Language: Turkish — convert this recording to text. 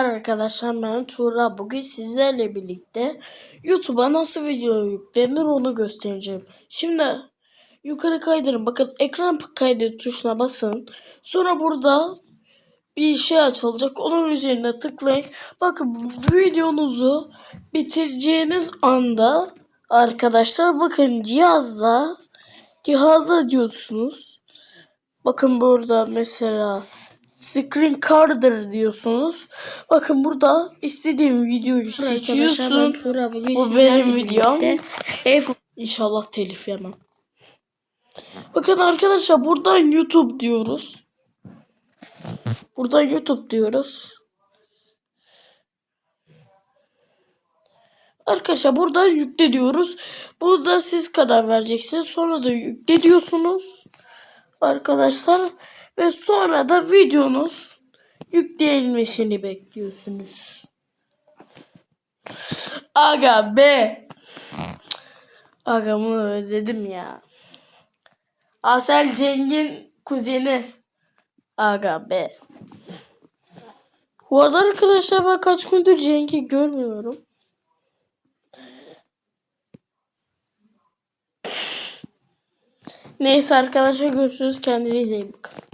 Merhabalar arkadaşlar ben Tuğra. Bugün sizlerle birlikte YouTube'a nasıl video yüklenir onu göstereceğim. Şimdi yukarı kaydırın. Bakın ekran kaydı tuşuna basın. Sonra burada bir şey açılacak. Onun üzerine tıklayın. Bakın videonuzu bitireceğiniz anda arkadaşlar bakın cihazda cihazda diyorsunuz. Bakın burada mesela screen recorder diyorsunuz. Bakın burada istediğim videoyu seçiyorsun. Bu benim videom. İnşallah telif yemem. Bakın arkadaşlar buradan YouTube diyoruz. Buradan YouTube diyoruz. Arkadaşlar buradan yükle diyoruz. Burada siz karar vereceksiniz. Sonra da yükle diyorsunuz. Arkadaşlar ve sonra da videonuz yüklenilmesini bekliyorsunuz. Aga be. Aga bunu özledim ya. Asel Ceng'in kuzeni. Aga be. Bu arada arkadaşlar ben kaç gündür Cenk'i görmüyorum. Neyse arkadaşlar görüşürüz. Kendinize iyi bakın.